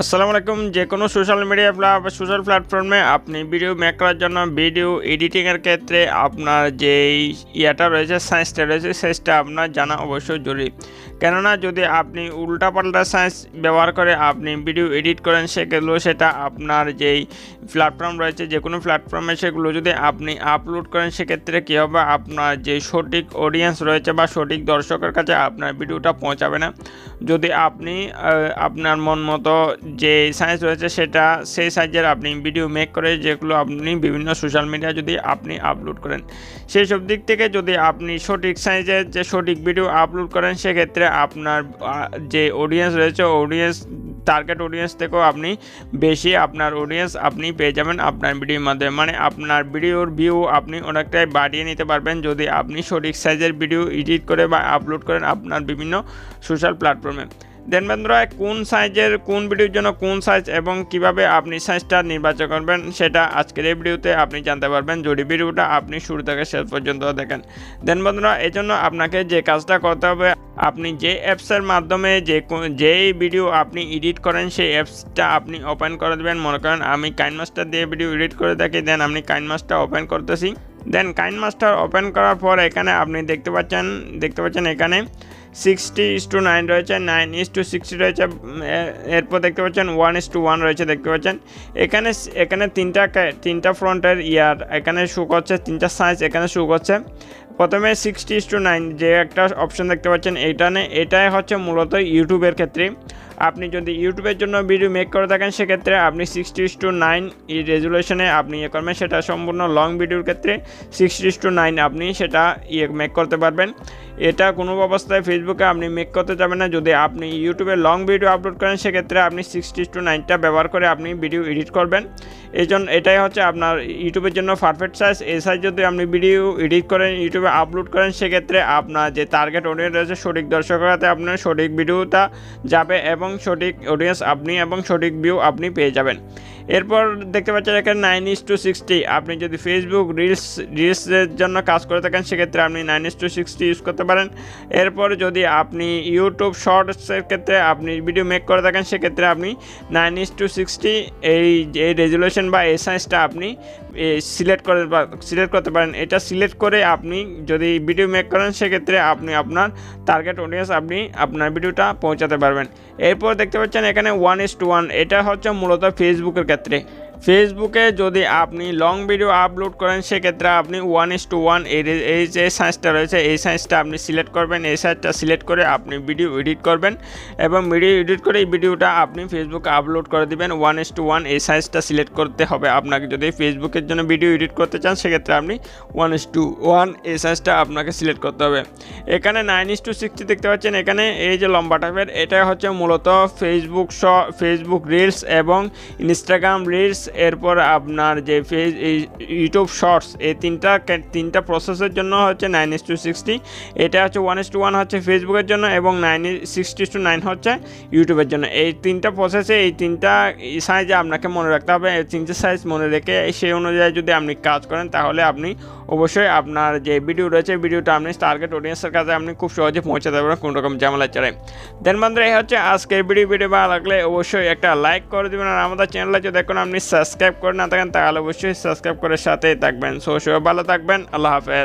আসসালামু আলাইকুম, যে কোনো সোশ্যাল মিডিয়া বা সোশ্যাল প্ল্যাটফর্মে আপনি ভিডিও মেক করার জন্য ভিডিও এডিটিংয়ের ক্ষেত্রে আপনার যেই ইয়াটা রয়েছে সায়েন্সটা রয়েছে সায়েন্সটা আপনার জানা অবশ্যই জরুরি। কেননা যদি আপনি উল্টাপাল্টা সায়েন্স ব্যবহার করে আপনি ভিডিও এডিট করেন, সেগুলো, সেটা আপনার যেই প্ল্যাটফর্ম রয়েছে, যে কোনো প্ল্যাটফর্মে সেগুলো যদি আপনি আপলোড করেন, সেক্ষেত্রে কী হবে? আপনার যে সঠিক অডিয়েন্স রয়েছে বা সঠিক দর্শকের কাছে আপনার ভিডিওটা পৌঁছাবে না। যদি আপনি আপনার মন মতো যে সাইজ রয়েছে সেটা, সেই সাইজের আপনি ভিডিও মেক করে যেগুলো আপনি বিভিন্ন সোশ্যাল মিডিয়া যদি আপনি আপলোড করেন। সেই সব দিক থেকে যদি আপনি সঠিক সাইজের যে সঠিক ভিডিও আপলোড করেন, সেক্ষেত্রে আপনার যে অডিয়েন্স রয়েছে অডিয়েন্স টার্গেট অডিয়েন্স থেকেও আপনি বেশি আপনার অডিয়েন্স আপনি পেয়ে যাবেন আপনার ভিডিওর মাধ্যমে। মানে আপনার ভিডিওর ভিউ আপনি অনেকটাই বাড়িয়ে নিতে পারবেন যদি আপনি সঠিক সাইজের ভিডিও এডিট করে বা আপলোড করেন আপনার বিভিন্ন সোশ্যাল প্ল্যাটফর্মে দেন বন্ধুরা কোন সাইজের, কোন ভিডিওর জন্য কোন সাইজ এবং কীভাবে আপনি সাইজটা নির্বাচন করবেন সেটা আজকের এই ভিডিওতে আপনি জানতে পারবেন। যদি ভিডিওটা আপনি শুরু থেকে শেষ পর্যন্ত দেখেন। দেন বন্ধুরা এই জন্য আপনাকে যে কাজটা করতে হবে, আপনি যে অ্যাপসের মাধ্যমে যে যেই ভিডিও আপনি এডিট করেন, সেই অ্যাপসটা আপনি ওপেন করে দেবেন। মনে করেন আমি কাইন মাস্টার দিয়ে ভিডিও এডিট করে থাকি দেন আপনি কাইন মাস্টার ওপেন করতেছি। দেন কাইন মাস্টার ওপেন করার পর এখানে আপনি দেখতে পাচ্ছেন দেখতে পাচ্ছেন এখানে সিক্সটি ইস টু নাইন রয়েছে নাইন ইস টু সিক্সটি রয়েছে এরপর দেখতে পাচ্ছেন ওয়ান ইস টু ওয়ান রয়েছে, দেখতে পাচ্ছেন। এখানে এখানে তিনটা তিনটা ফ্রন্টের ইয়ার, এখানে শু করছে, তিনটা সাইজ এখানে শু করছে। প্রথমে সিক্সটি ইস টু নাইন যে একটা অপশন দেখতে পাচ্ছেন এইটানে এটাই হচ্ছে মূলত ইউটিউবের ক্ষেত্রে। আপনি যদি ইউটিউবের জন্য ভিডিও মেক করে থাকেন, সেক্ষেত্রে আপনি সিক্সটি ইস টু নাইন এই রেজুলেশনে আপনি ইয়ে করবেন, সেটা সম্পূর্ণ লং ভিডিওর ক্ষেত্রে সিক্সটি ইস টু নাইন আপনি সেটা ইয়ে মেক করতে পারবেন। এটা কোনো অবস্থায় ফেসবুকে আপনি মেক করতে যাবেন না। যদি আপনি ইউটিউবে লং ভিডিও আপলোড করেন, সেক্ষেত্রে আপনি সিক্সটি টু নাইনটা ব্যবহার করে আপনি ভিডিও এডিট করবেন। এই জন্য এটাই হচ্ছে আপনার ইউটিউবের জন্য পারফেক্ট সাইজ এই সাইজ যদি আপনি ভিডিও এডিট করেন, ইউটিউবে আপলোড করেন, সেক্ষেত্রে আপনার যে টার্গেট অডিয়েন্স রয়েছে, সঠিক দর্শকের হাতে আপনার সঠিক ভিডিওটা যাবে এবং সঠিক অডিয়েন্স আপনি এবং সঠিক ভিউ আপনি পেয়ে যাবেন। এরপর দেখতে পাচ্ছেন এখানে নাইন ইস টু সিক্সটি আপনি যদি ফেসবুক রিলস রিলসের জন্য কাজ করে থাকেন, সেক্ষেত্রে আপনি nine is two sixty use করতে পারেন। এরপর যদি আপনি ইউটিউব শর্টসের ক্ষেত্রে আপনি ভিডিও মেক করে থাকেন, সেক্ষেত্রে আপনি নাইন ইস টু সিক্সটি এই এই রেজুলেশন বা এসাইজটা সাইজটা আপনি সিলেক্ট করে সিলেক্ট করতে পারেন। এটা সিলেক্ট করে আপনি যদি ভিডিও মেক করেন, সেক্ষেত্রে আপনি আপনার টার্গেট অডিয়েন্স আপনি আপনার ভিডিওটা পৌঁছাতে পারবেন। এরপর দেখতে পাচ্ছেন এখানে ওয়ান ইস টু ওয়ান এটা হচ্ছে মূলত ফেসবুকের ক্ষেত্রে। ফেসবুকে যদি আপনি লং ভিডিও আপলোড করেন, সেক্ষেত্রে আপনি ওয়ান ইস টু ওয়ান এই যে সাইজটা রয়েছে, এই সাইজটা আপনি সিলেক্ট করবেন, এই সাইজটা সিলেক্ট করে আপনি ভিডিও এডিট করবেন এবং ভিডিও এডিট করে এই ভিডিওটা আপনি ফেসবুকে আপলোড করে দিবেন। ওয়ান ইস টু ওয়ান এই সাইজটা সিলেক্ট করতে হবে। আপনাকে যদি ফেসবুকের জন্য ভিডিও এডিট করতে চান, সেক্ষেত্রে আপনি ওয়ান ইস টু ওয়ান এই সাইজটা আপনাকে সিলেক্ট করতে হবে। এখানে নাইন ইস টু সিক্সটি দেখতে পাচ্ছেন। এখানে এই যে লম্বা টাইপের এটা হচ্ছে মূলত ফেসবুক শ ফেসবুক রিলস এবং ইনস্টাগ্রাম রিলস এরপর আপনার যে ফেস ইউটিউব শর্টস, এই তিনটা তিনটা প্রসেসের জন্য হচ্ছে নাইন ইস টু সিক্সটি এটা হচ্ছে ওয়ান ইস টু ওয়ান হচ্ছে ফেসবুকের জন্য এবং নাইন সিক্সটি টু নাইন হচ্ছে ইউটিউবের জন্য। এই তিনটা প্রসেসে এই তিনটা সাইজে আপনাকে মনে রাখতে হবে। এই তিনটে সাইজ মনে রেখে সেই অনুযায়ী যদি আপনি কাজ করেন, তাহলে আপনি অবশ্যই আপনার যে ভিডিও রয়েছে ভিডিওটা আপনি টার্গেট অডিয়েন্সের কাছে আপনি খুব সহজে পৌঁছাতে পারবেন কোনো রকম ঝামেলা ছাড়াই। দেন বন্ধুরা, এই হচ্ছে আজকের ভিডিও ভিডিও ভালো লাগলে অবশ্যই একটা লাইক করে দেবেন। আর আমাদের চ্যানেলে যদি এখন আপনি সাবস্ক্রাইব করে না থাকেন, তাহলে অবশ্যই সাবস্ক্রাইব করে সাথেই থাকবেন। সো, সবাই ভালো থাকবেন, আল্লাহ হাফেজ।